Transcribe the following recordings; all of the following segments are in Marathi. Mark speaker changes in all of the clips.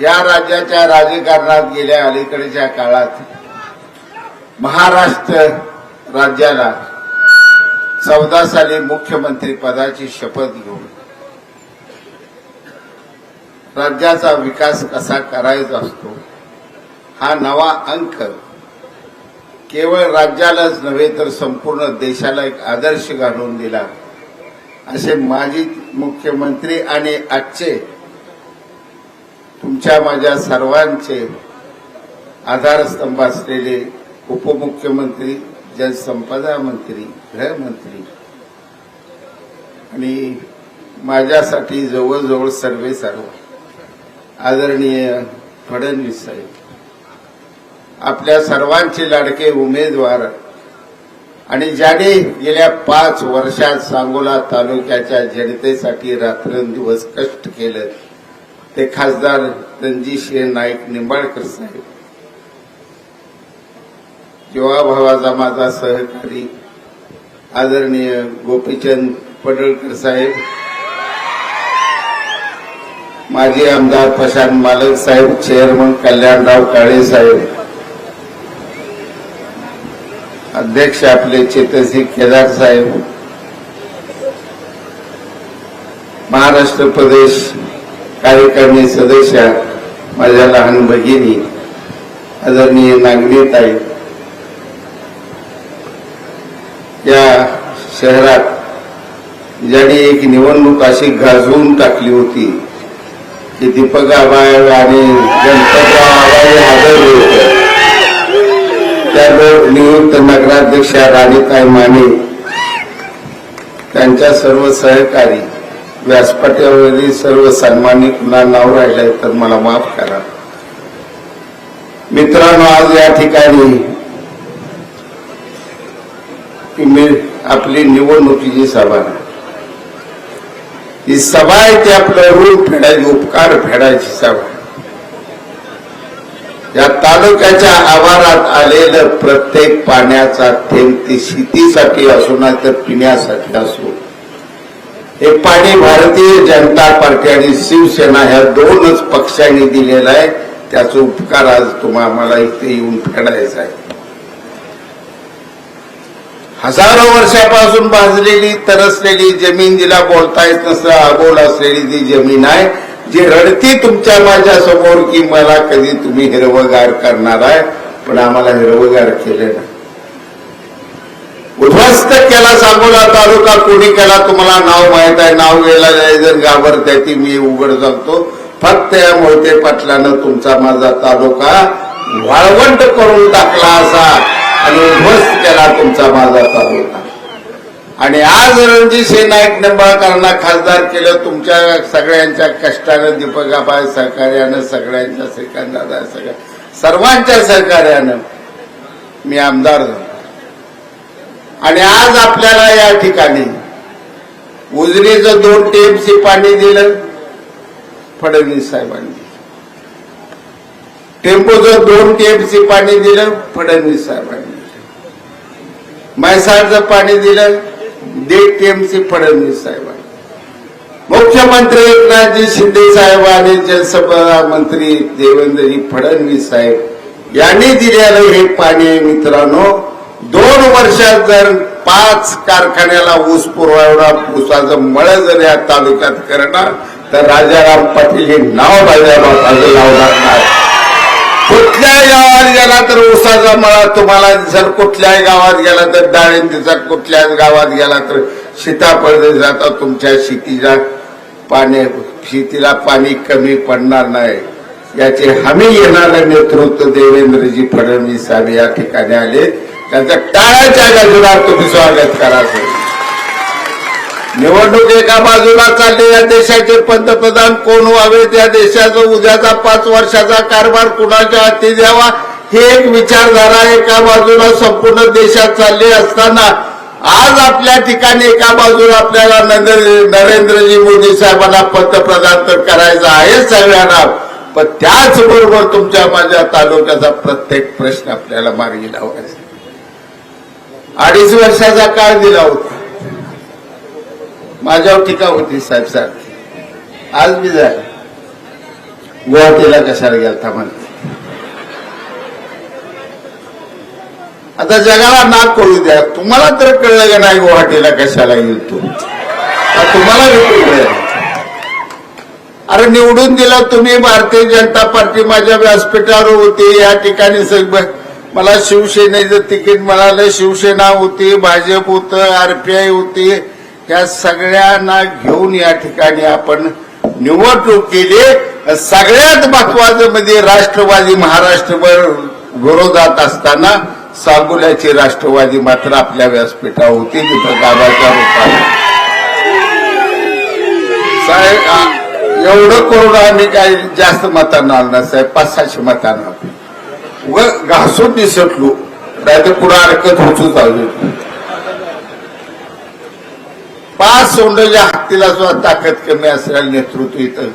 Speaker 1: या राज्याच्या राजकारणात गेल्या अलीकडच्या काळात महाराष्ट्र राज्याला चौदा साली मुख्यमंत्री पदाची शपथ घेऊन राज्याचा विकास कसा करायचा असतो हा नवा अंक केवळ राज्यालाच नव्हे तर संपूर्ण देशाला एक आदर्श घालून दिला असे माजी मुख्यमंत्री आणि आजचे तुमच्या माझ्या सर्वांचे आधारस्तंभ असलेले उपमुख्यमंत्री जलसंपदा मंत्री गृहमंत्री आणि माझ्यासाठी जवळजवळ सर्वे सर्व आदरणीय फडणवीस साहेब. आपल्या सर्वांचे लाडके उमेदवार आणि ज्याने गेल्या पाच वर्षात सांगोला तालुक्याच्या जनतेसाठी रात्रंदिवस कष्ट केलं ते खासदार रणजितसिंह नाईक निंबाळकर साहेब. भावाचा माझा सहकारी आदरणीय गोपीचंद पडळकर साहेब. माजी आमदार प्रशांत मालक साहेब चेअरमन कल्याणराव काळे साहेब. अध्यक्ष आपले चेतनसिंह केदार साहेब. महाराष्ट्र प्रदेश कार्यकारिणी सदस्य माझ्या लहान भगिनी आदरणीय नागनीताई या शहरात ज्याने एक निवडणूक अशी गाजवून टाकली होती की दीपक आबाय आणि गणपतराव आबाळे हजर होते. त्यावेळी नियुक्त नगराध्यक्षा राणीताई माने त्यांच्या सर्व सहकारी व्यासपीठावरील सर्व सन्मानित कुणा नाव राहिले तर मला माफ करा. मित्रांनो आज या ठिकाणी आपली निवडणुकीची सभा ही सभा आहे ती आपलं ऋण फेडायची उपकार फेडायची सभा या तालुक्याच्या आवारात आलेलं प्रत्येक पाण्याचा थेंब ती शेतीसाठी असो ना तर पिण्यासाठी असो हे पाणी भारतीय जनता पार्टी आणि शिवसेना ह्या दोनच पक्षांनी दिलेला आहे. त्याचा उपकार आज तुम्हा इथे येऊन फेडायचा आहे. हजारो वर्षापासून भाजलेली तरसलेली जमीन जिला बोलता येत नसं अबोल असलेली ती जमीन आहे जी रडती तुमच्या माझ्यासमोर की मला कधी तुम्ही हिरवगार करणार आहे. पण आम्हाला हिरवगार केले नाही. उद्ध्वस्त केला सांगोला तालुका कोणी केला तुम्हाला नाव माहीत आहे नाव गेला जर घाबरते ती मी उघड सांगतो फक्त या मोहिते पाटलानं तुमचा माझा तालुका वाळवंट करून टाकला असा आणि उद्ध्वस्त केला तुमचा माझा तालुका. आणि आज रणजितसिंह नाईक निंबाळकरांना खासदार केलं तुमच्या सगळ्यांच्या कष्टानं दीपकाबाई सहकार्यानं सगळ्यांच्या सेकंदादा सगळ्या सर्वांच्या सहकार्यानं मी आमदार झालो. आणि आज आपल्याला या ठिकाणी उजनीचं दोन टीएमसी पाणी दिलं फडणवीस साहेबांनी. टेम्पोचं दोन टीएमसी पाणी दिलं फडणवीस साहेबांनी. म्हैसाळचं पाणी दिलं दीड टीएमसी फडणवीस साहेबांनी. मुख्यमंत्री एकनाथजी शिंदे साहेब आणि जलसंपदा मंत्री देवेंद्रजी फडणवीस साहेब यांनी दिलेलं हे पाणी मित्रांनो दोन वर्षात जर पाच कारखान्याला ऊस पुरवठा ऊसाचं मळ जर या तालुक्यात करणार तर राजाराम पाटील हे नाव राजाराम लावणार नाही. कुठल्याही गावात गेला तर ऊसाचा मळा तुम्हाला जर कुठल्याही गावात गेला तर डाळिंबीचा कुठल्याच गावात गेला तर सीताफळ जाता तुमच्या शेतीला पाणी शेतीला पाणी कमी पडणार नाही. याची हमी येणारं नेतृत्व देवेंद्रजी फडणवीस साहेब या ठिकाणी आले त्यांचं टाळ्याच्या बाजूला तुम्ही स्वागत करा निवडणूक एका बाजूला चालले या देशाचे पंतप्रधान कोण व्हावे त्या देशाचा उद्याचा पाच वर्षाचा कारभार कुणाच्या हाती द्यावा? ही एक विचारधारा एका बाजूला संपूर्ण देशात चालली असताना आज आपल्या ठिकाणी एका बाजूला आपल्याला नरेंद्रजी मोदी साहेबांना पंतप्रधान तर करायचं आहे सगळ्यांना पण त्याचबरोबर तुमच्या माझ्या तालुक्याचा प्रत्येक प्रश्न आपल्याला मार्गी लावायचा. अडीच वर्षाचा काळ दिला होता. माझ्यावर टीका होती साहेब साहेब. आज मी जाय. गुवाहाटीला कशाला गेलता म्हणते. आता जगाला नाक कळू द्या. तुम्हाला तर कळलं का नाही गुवाहाटीला कशाला येईल तू तुम्हाला कळलं. अरे निवडून दिला तुम्ही भारतीय जनता पार्टी माझ्या व्यासपीठावर होती. या ठिकाणी सगळं मला शिवसेनेचं तिकीट मिळालं. शिवसेना होती भाजप होतं आरपीआय होती. या सगळ्यांना घेऊन या ठिकाणी आपण निवडणूक केली. सगळ्यात महत्वाचं म्हणजे राष्ट्रवादी महाराष्ट्रभर विरोधात असताना सांगोल्याची राष्ट्रवादी मात्र आपल्या व्यासपीठावर होती तिथं गावाच्या रूपाने साहेब एवढं करून आम्ही काही जास्त मतांना आलो ना साहेब. पाच सहाशे मतांना उग घासून निसटलो नाही तर पुढे अडकत होतच आलो पाच सोंडच्या हत्तीला सुद्धा ताकद कमी असलेलं नेतृत्व इथं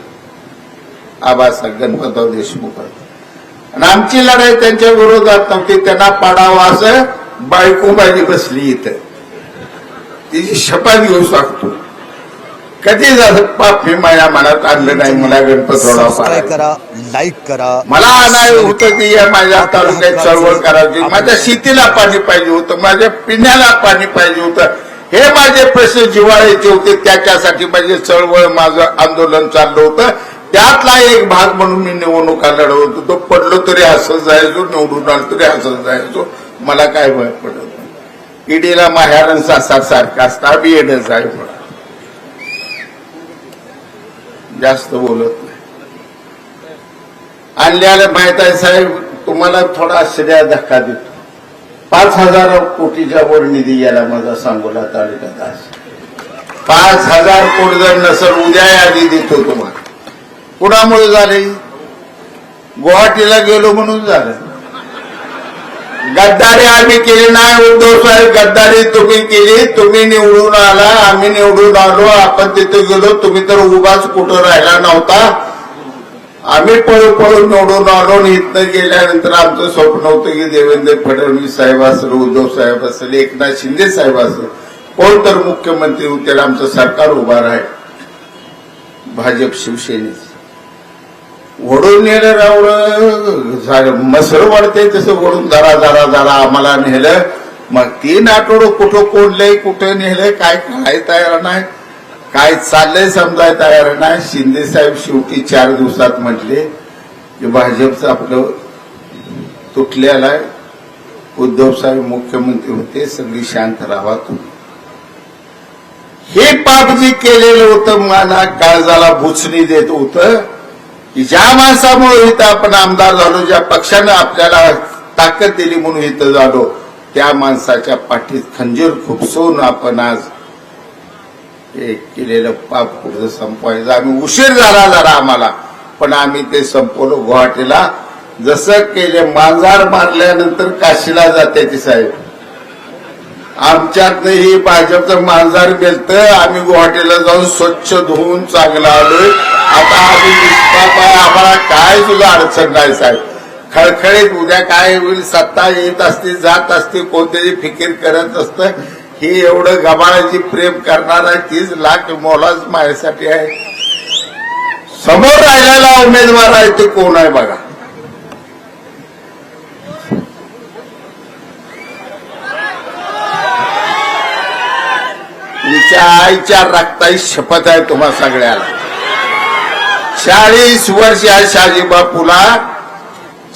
Speaker 1: आबासाहेब गणपतराव देशमुख आणि आमची लढाई त्यांच्या विरोधात नव्हती त्यांना पाडावं असं बायको माझी बसली इथं. तिची शपथ घेऊ शकतो. कधी झालं? पाप हे माझ्या मनात आणलं नाही मला गणपतराव
Speaker 2: करा लाईक करा.
Speaker 1: मला नाही होतं की या माझ्या तालुक्यात चळवळ करायची. माझ्या शेतीला पाणी पाहिजे होतं माझ्या पिण्याला पाणी पाहिजे होतं. हे माझे प्रश्न जिव्हाळ्याचे होते त्याच्यासाठी माझे चळवळ माझं आंदोलन चाललं होतं. त्यातला एक भाग म्हणून मी निवडणुका लढवत होतो. पडलो तरी असं जायचो निवडून आलो तरी असं जायचो. मला काय भय पडत नाही. ईडीला सासार सारखा असता आम्ही येणंच आहे जास्त बोलत नाही. आणल्याला माहीत आहे साहेब तुम्हाला थोडा आश्चर्य धक्का देतो. पाच हजार कोटीच्या वर निधी याला माझा सांगोला तालुक्यात आज. पाच हजार कोटी जर नसल उद्या यादी देतो तुम्हाला. कुणामुळे झाले? गुवाहाटीला गेलो म्हणून झालं. गद्दारी आम्ही केली नाही उद्धव साहेब गद्दारी तुम्ही केली तुम्ही निवडून आला आम्ही निवडून आलो आपण तिथे गेलो तुम्ही तर उभाच कुठं राहिला नव्हता. आम्ही पळू पळून निवडून आलो आणि इथनं गेल्यानंतर आमचं स्वप्न होतं की देवेंद्र फडणवीस साहेब असेल उद्धव साहेब असेल एकनाथ शिंदे साहेब असेल कोण तर मुख्यमंत्री होते आमचं सरकार उभा राहील. भाजप शिवसेनेचं. ओढून नेलं रावलं मसर वाढते तसं ओढून जरा जरा जरा आम्हाला नेलं. मग तीन आठवडं कुठं कोणलंय कुठं नेलंय काय काय तयार नाही. काय चाललंय समजाय तयार नाही. शिंदे साहेब शेवटी चार दिवसात म्हटले की भाजपचं आपलं तुटलेलं आहे. उद्धव साहेब मुख्यमंत्री होते सगळी शांत राहा तुम्ही. हे पाप जे केलेलं होतं मला काळजाला भुचणी देत होतं. की ज्या माणसामुळे इथं आपण आमदार झालो ज्या पक्षानं आपल्याला ताकद दिली म्हणून इथं झालो त्या माणसाच्या पाठीत खंजीर खुपसून आपण आज हे केलेलं पाप कुठं संपवायचं? आम्ही उशीर झाला जरा आम्हाला पण आम्ही ते संपवलं गुवाहाटीला. जसं केले मांजार मारल्यानंतर काशीला जाते ती साहेब. आमच्यात ही भाजपचं मांजार बेलत आम्ही गुवाहाटीला जाऊन स्वच्छ धुवून चांगला आलोय. आता आम्ही निष्पाप आहे. आम्हाला काय सुद्धा अडचण नाही साहेब. खळखळीत उद्या काय होईल सत्ता येत असते जात असते कोणतरी फिकीर करत असतं ही एवढं गबाळाची प्रेम करणार आहे. तीच लाख मोलाच माझ्यासाठी आहे. समोर राहिलेला उमेदवार आहे ते कोण आहे बघा. तिच्या आईच्या रक्ताई शपथ आहे तुम्हा सगळ्याला. चाळीस वर्ष या शहाजी बापूला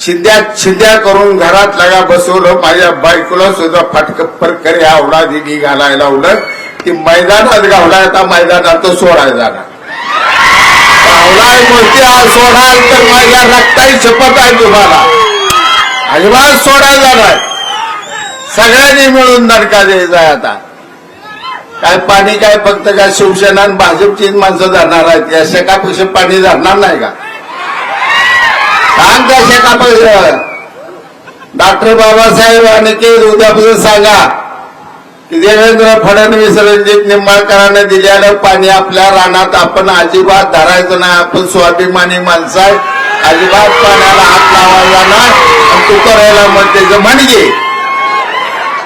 Speaker 1: छिंद्या छिंद्या करून घरात लगा बसवलं माझ्या बायकोला सुद्धा फाटक करे आवडा दिली घालायला लावलं. की मैदानात गावला आता मैदानात सोडाय जाणार. गावलाय मूर्ती सोडाल तर माझ्या रक्ताची शपथ आहे तुम्हाला. अजिबात सोडायला जाणार. सगळ्यांनी मिळून दणका द्यायचा आता. काय पाणी काय फक्त काय शिवसेना आणि भाजपचीच माणसं धरणार आहेत? या शेकापेक्षा पाणी धरणार नाही का? सांग त्या शेकापेक्षा डॉक्टर बाबासाहेब आणि ते उद्यापासून सांगा. की देवेंद्र फडणवीस रणजित निंबाळकरांना दिलेलं पाणी आपल्या रानात आपण अजिबात धरायचं नाही. आपण स्वाभिमानी माणसं आहे. अजिबात पाण्याला हात लावायला नाही. आणि तू करायला म्हणते म्हणजे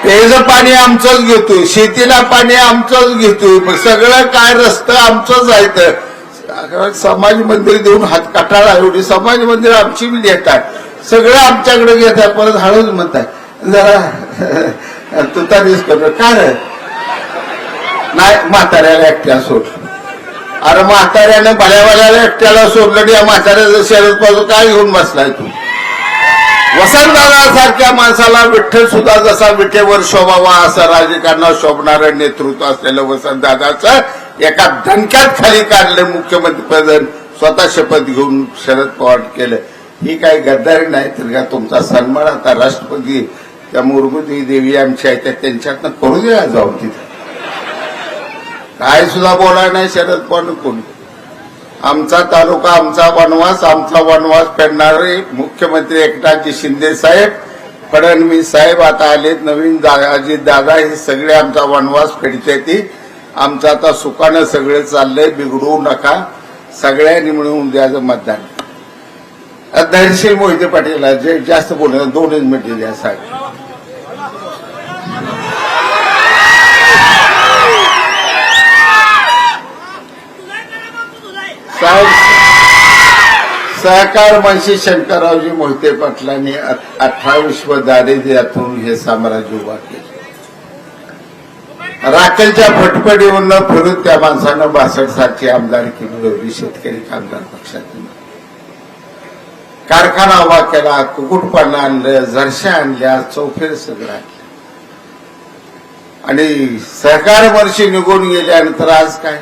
Speaker 1: पेयचं पाणी आमचंच घेतोय शेतीला पाणी आमचंच घेतोय सगळं काय रस्तं आमचंच जायचं तर. समाज मंदिर देऊन हात काटाळा एवढी समाज मंदिर आमची बी देतात सगळं आमच्याकडे घेतात परत हळूच म्हणतात जरा तुतारीच करतो. काय नाही म्हाताऱ्याला एकट्या सोड. अरे म्हाताऱ्याने भल्यावाल्याला एकट्याला सोडलं या म्हाताऱ्याचं शरद पाजू काय घेऊन बसलाय तू? वसंतदादासारख्या माणसाला विठ्ठल सुद्धा जसा विठेवर शोभावा असं राजकारणात शोभणारं नेतृत्व असलेलं वसंतदादाचं एका दणक्यात खाली काढलं मुख्यमंत्री पद स्वतः शपथ घेऊन शरद पवार केलं. ही काही गद्दारी नाही तर का तुमचा सन्मान आता राष्ट्रपती त्या मुरगुदी देवी आमच्या आहेत त्या त्यांच्यातनं करू द्या जाऊन तिथे. काय सुद्धा बोलाय नाही शरद पवार कोणी. आमचा तालुका आमचा वनवास आमचा वनवास फेडणारे मुख्यमंत्री एकनाथजी शिंदे साहेब फडणवीस साहेब आता आलेत नवीन अजित दादा हे सगळे आमचा वनवास फेडते ती आमचं आता सुखानं सगळे चाललंय बिघडवू नका. सगळ्यांनी मिळून द्यायचं मतदान. धैर्यशील मोहिते पाटील जे जास्त बोलणार दोनच मिनिटे द्या साहेब. साहेब सहकार मंत्री शंकररावजी मोहिते पाटलांनी अठ्ठावीस व दारिद्र्यातून हे साम्राज्य उभा केलं. राखेलच्या फटफटीवरनं फिरून त्या माणसानं बासष्ट सातची आमदारकी मिळवली शेतकरी कामगार पक्षातून कारखाना उभा केला कुकुटपानं आणलं झरशा आणल्या चौफेर सगळं आणलं. आणि सहकार वर्षी निघून गेल्यानंतर आज काय?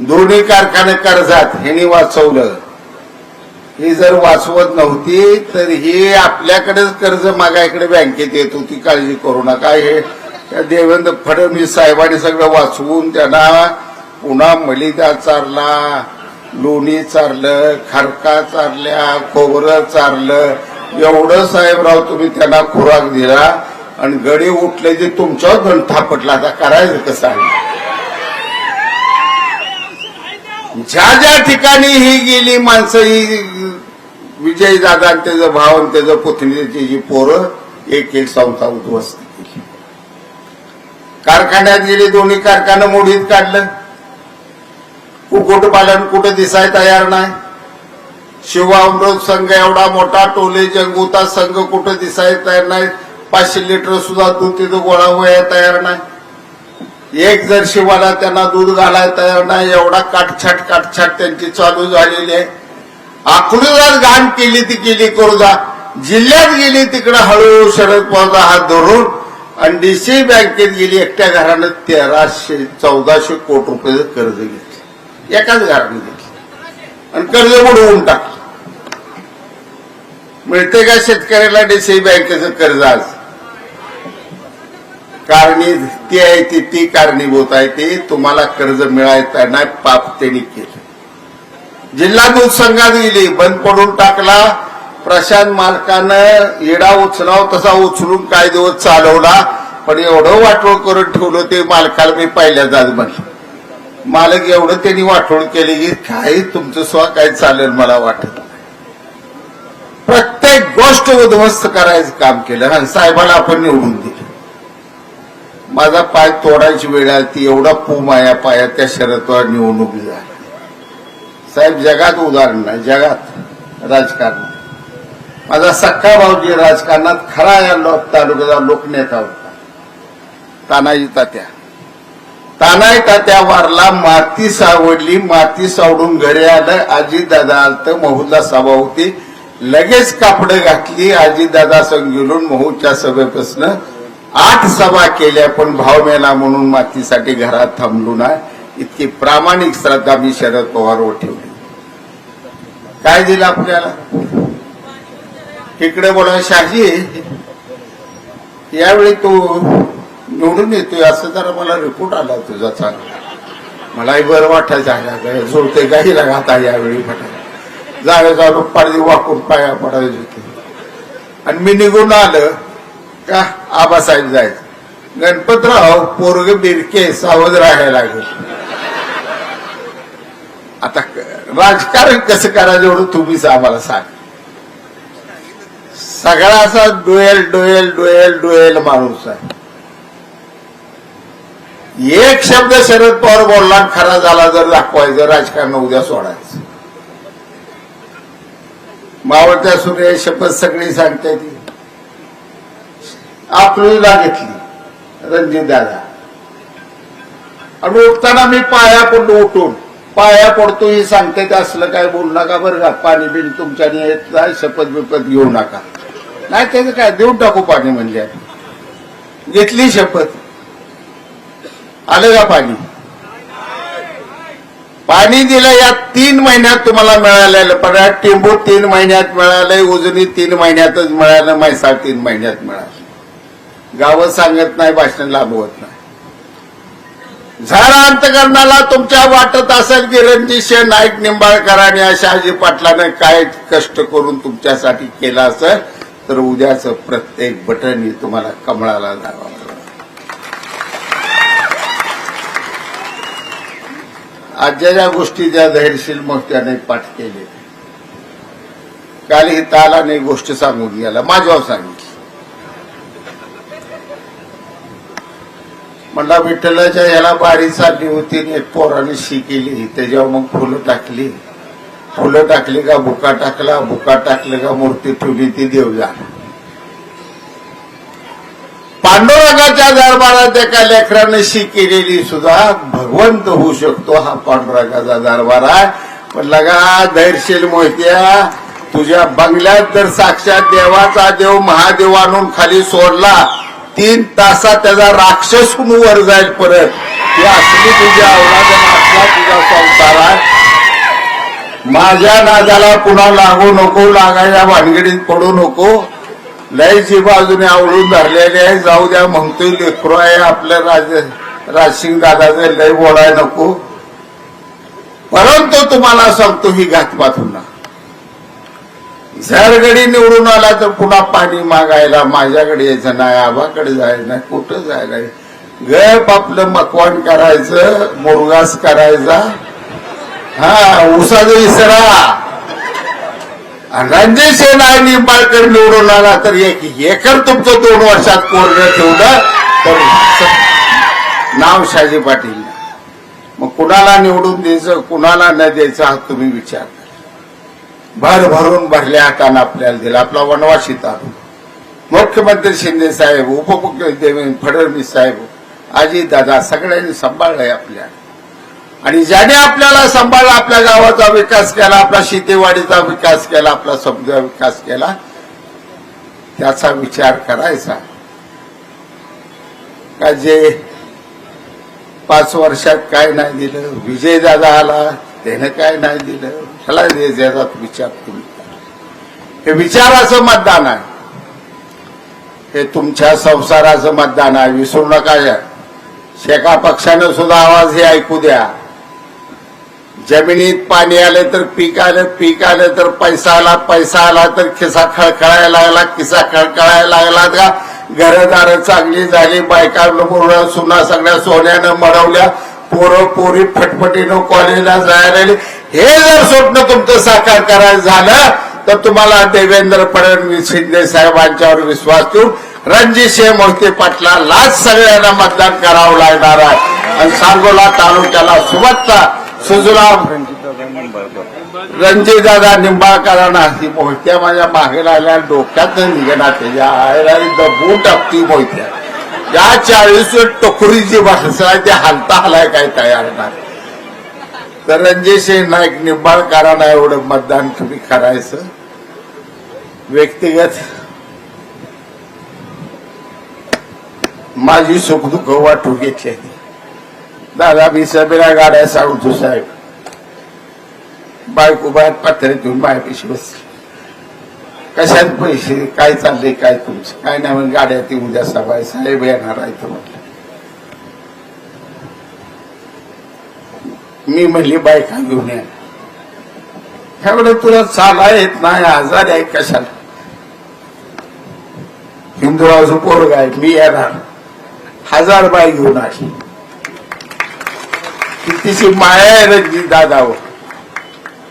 Speaker 1: दोन्ही कारखाने कर्जात ह्यांनी वाचवलं. ही जर वाचवत नव्हती तर ही आपल्याकडेच कर्ज मागायकडे बँकेत येत होती. काळजी करू नका. हे त्या देवेंद्र फडणवीस साहेबांनी सगळं वाचवून त्यांना पुन्हा मलिदा चारला लोणी चारलं खारका चारल्या खोबरं चारलं. एवढं साहेबराव तुम्ही त्यांना खुराक दिला आणि गडी उठले जे तुमच्यावर गण थापटला. आता करायचं कसं आहे? ज्या ज्या ठिकाणी ही गेली माणसं ही विजय दादा त्याचं भाव आणि त्याचं पुतणीची जी पोरं एक एक संस्था उद्ध्वस्त केली. कारखान्यात गेली दोन्ही कारखानं मोडीत काढलं. कुक्कुटपालन कुठं दिसाय तयार नाही. शिवामृत संघ एवढा मोठा टोले जंगुता संघ कुठं दिसाय तयार नाही. पाचशे लिटर सुद्धा दूध तिथं गोळा व्हायला तयार नाही. एक जर शिवाला त्यांना दूध घालायला तयार नाही एवढा काटछाट काटछाट त्यांची चालू झालेली आहे. आखडूदार घाण केली ती केली करू जिल्ह्यात गेली तिकडे हळूहळू शरद पवारचा हात धरून आणि डीसी बँकेत गेली एकट्या घरानं तेराशे चौदाशे कोटी रुपये कर्ज घेतले. एकाच घरानं घेतलं. आणि कर्ज बुडवून टाकलं. मिळते का शेतकऱ्याला डीसी बँकेचं कर्ज आज? कारणी ती आहे ती ती कारणीभूत आहे ती. तुम्हाला कर्ज मिळायचं नाही पाप त्यांनी केलं. जिल्हा दूध संघात गेली बंद पडून टाकला. प्रशांत मालकानं येडा उचलाव तसा उचलून काय दिवस चालवला. पण एवढं वाटोळ करून ठेवलं ते मालकाला मी पहिल्या जात म्हणलं. मालक एवढं त्यांनी वाटोळ केली की काही तुमचं स्व काय चालेल मला वाटत प्रत्येक गोष्ट उद्ध्वस्त करायचं काम केलं आणि साहेबाला आपण निवडून दिलं. माझा पाय तोडायची वेळ आली ती एवढा पू माया पाया त्या शरदवर निवडणूक झाली. साहेब जगात उदाहरण नाही जगात राजकारणात माझा सख्खा भाऊजी राजकारणात खरा या लोक तालुक्याचा लोकनेता होता. तानाजी तात्या. तानाजी तात्या वारला माती सावडली माती सावडून घरी आलं आजीदादा आलत महूला सभा होती. लगेच कापडं घातली आजीदादा संग गेलून महूच्या सभेपासून आठ सभा केल्या पण भाव मेला म्हणून मातीसाठी घरात थांबलो नाही. इतकी प्रामाणिक श्रद्धा मी शरद पवारवर ठेवली. काय दिलं आपल्याला? इकडे बोला शाजी यावेळी तू निवडून येतोय असं जरा मला रिपोर्ट आला तुझा चांगला. मलाही बरं वाटायचं जोडते काही घाता यावेळी म्हणाल जागा जाऊन पाणी वाकून पाया पडायचे होते. आणि मी निघून आलं. का? आबासाहेब जायचं. गणपतराव पोरग बिरके सावध राहायला लागले. आता राजकारण कसं करायचं एवढं तुम्हीच आम्हाला सांग. सगळा असा डोएल डोएल डोएल डोएल माणूस आहे. एक शब्द शरद पवार बोलला खरा झाला जर दाखवायचं राजकारण उद्या सोडायचं. मावळत्या सुरे शपथ सगळी सांगते ती. आपलीला घेतली. रणजितदादा आणि उठताना मी पाया पडलो उठून. पाया पडतो ही सांगते ते असलं काय बोलू नका बरं का. पाणी बिन तुमच्याने येत नाही शपथ बिपत घेऊ नका. नाही त्याचं काय? देऊन टाकू पाणी म्हणजे घेतली शपथ. आलं का पाणी? पाणी दिलं या तीन महिन्यात तुम्हाला मिळालेलं. पण टिंबू तीन महिन्यात मिळालंय उजनी तीन महिन्यातच मिळालं म्हैसाळ तीन महिन्यात मिळालं. गावं सांगत नाही भाषण लांबवत नाही. झाडा अंतकरणाला तुमच्या वाटत असेल की रणजित नाईक निंबाळकरांनी आणि शहाजी पाटलानं काय कष्ट करून तुमच्यासाठी केलं असेल तर उद्याच प्रत्येक बटन तुम्हाला कमळाला जावं आजच्या ज्या गोष्टी ज्या धैर्यशील मोठ्याने पाठ केले काल ही तालाने गोष्ट सांगून गेला माझ्यावर सांगितली. म्हणला विठ्ठलाच्या याला बारी चालली होती आणि एक पोराने शी केली. त्याच्यावर मग फुलं टाकली. फुलं टाकली का बुका टाकला. बुका टाकलं का मूर्ती ठेवली ती देव झाला पांडुरंगाच्या दरबारात एका लेकराने शी केलेली सुद्धा भगवंत होऊ शकतो हा पांडुरंगाचा दरबार आहे. पण लगा धैर्यशील मोहित्या तुझ्या बंगल्यात जर साक्षात देवाचा देव महादेव आणून खाली सोडला तीन तासात त्याचा राक्षस म्हणून वर जाईल परत. ही असली तुझ्या अवलादन असला तुझा संसारात माझ्या नादाला पुन्हा लागू नको लागायला भानगडीत पडू नको. लयची बाजूने आवडून धरलेले आहे. जाऊ द्या म्हणतोय लेकरो आहे आपल्या राज राजसिंग दादाचे लय बोलाय नको. परंतु तुम्हाला सांगतो ही घातपात होणार. झरगडी निवडून आला तर पुन्हा पाणी मागायला माझ्याकडे यायचं नाही आबाकडे जायचं नाही कुठं जायला गप आपलं मकवान करायचं मुरगास करायचा. हा उसाचं इसरा रणजित सेना आणि निंबाळकर निवडून आला तर एक एकर तुमचं दोन वर्षात कोरडं ठेवलं तर नाव शाजी पाटील. मग कुणाला निवडून द्यायचं कुणाला न द्यायचं हा तुम्ही विचार. भर भरून भरल्या हातानं आपल्याला दिला. आपला वनवासी तालुका. मुख्यमंत्री शिंदे साहेब उपमुख्यमंत्री देवेंद्र फडणवीस साहेब आजी दादा सगळ्यांनी सांभाळलंय आपल्या आणि ज्याने आपल्याला सांभाळला आपल्या गावाचा विकास केला आपला शेतीवाडीचा विकास केला आपला समजा विकास केला त्याचा विचार करायचा. का जे पाच वर्षात काय नाही दिलं विजय दादा आला त्यानं काय नाही दिलं? त्याला द्यायचा विचार तुम्ही. हे विचाराचं मतदान आहे. हे तुमच्या संसाराचं मतदान आहे. विसरू नका या शेका पक्षानं सुद्धा आवाज हे ऐकू द्या. जमिनीत पाणी आले तर पीक आलं पीक आलं तर पैसा आला पैसा आला तर खिसा खळखळायला लागला खिसा खळखळायला लागला का? घरदार चांगली झाली बायका पूर्ण सुना सगळ्या सोन्यानं मडवल्या पोरं पोरी फटफटीनं कॉलेजला जायला लागली. हे जर स्वप्न तुमचं साकार करायचं झालं तर तुम्हाला देवेंद्र फडणवीस शिंदे साहेबांच्यावर विश्वास ठेवून रणजितसिंह मोहिते पाटलालाच सगळ्यांना मतदान करावं लागणार आहे. आणि सांगोला तालुक्याला सुबत्ता सुजला रणजितदादा निंबाळकरांना ही मोहित्या माझ्या मागे राहिल्या डोक्यात निघणार त्याच्या आईला दबून टाकती मोहित्या. या चाळीस टोकरी जी भाषा ते हलता हलाय काय तयार नाही. तर रणजितसिंह नाईक निंबाळकरांना एवढं मतदान तुम्ही करायचं? व्यक्तिगत माझी सुखदुःख वाटू घेतली. दादा मी सभेला गाड्या सांगतो साहेब. बायको बाहेर पत्रे घेऊन बाहेरपेशी बसली. कशात पैसे काय चालले काय तुमचं? काय नाही म्हणून गाड्या ती उद्या सभा साहेब येणार आहे तर म्हटलं. मी म्हणली बायका घेऊन या. तुला चाला येत नाही आजार आहे कशाला? हिंदुरावचं पोरग आहे मी येणार. हजार बाई घेऊन आली तिची माया आहे दादावर.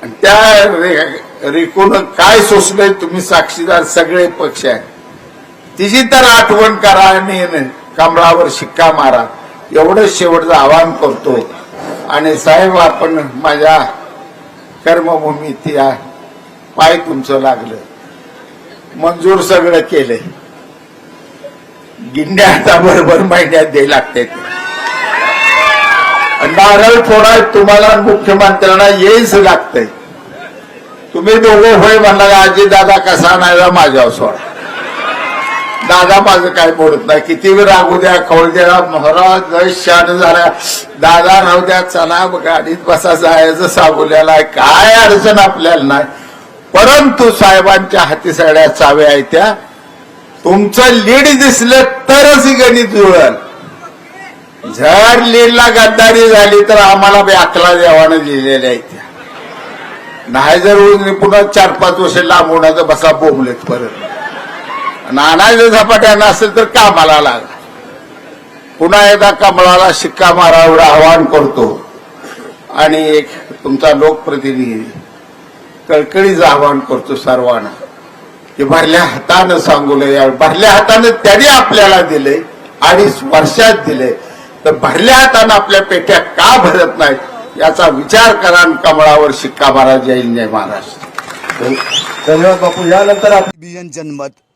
Speaker 1: आणि त्या रेकून काय सोसलंय तुम्ही साक्षीदार सगळे पक्ष आहे. तिची तर आठवण करा आणि कमळावर शिक्का मारा. एवढं शेवटचं आवाहन करतो आणि साहेब आपण माझ्या कर्मभूमीत या पाय तुमचं लागलं. मंजूर सगळं केलंय. गिंड्या आता बरोबर महिन्यात द्यायला लागते नारळ फोडा तुम्हाला मुख्यमंत्र्यांना येईच लागतंय. तुम्ही दोघं होय म्हणाला आजी दादा कसा नाही माझ्यावर सोडा. दादा माझं काय बोलत नाही. किती वेळ रागू द्या कवळ द्या. महाराज जय शान झाला. दादा राहू द्या चला गाडीत बसा जायचं सांगुल्याला. काय अडचण आपल्याला नाही. परंतु साहेबांच्या हाती सगळ्या चाव्या आहेत त्या. तुमचं लीड दिसलं तरच ही गणित जुळल. जर लीडला गद्दारी झाली तर आम्हाला बी अकला देवानं लिहिलेल्या आहेत त्या. नाही जर पुन्हा चार पाच वर्ष लांबवण्याचं बसा बोंबलेत परत. नानाचं झपाट्यानं असेल तर कामाला लागा? पुन्हा एकदा कमळाला शिक्का मारा एवढं आवाहन करतो. आणि एक तुमचा लोकप्रतिनिधी कळकळीचं आवाहन करतो सर्वांना की भरल्या हातानं सांगूलंय या भरल्या हातानं त्यांनी आपल्याला दिलंय अडीच वर्षात दिलंय तर भरल्या हातानं आपल्या पेट्या का भरत नाहीत याचा विचार करा कमळावर शिक्का मारा जय हिंद, जय महाराष्ट्र.
Speaker 3: धन्यवाद बापू. यानंतर आप
Speaker 2: बीएन जनमत.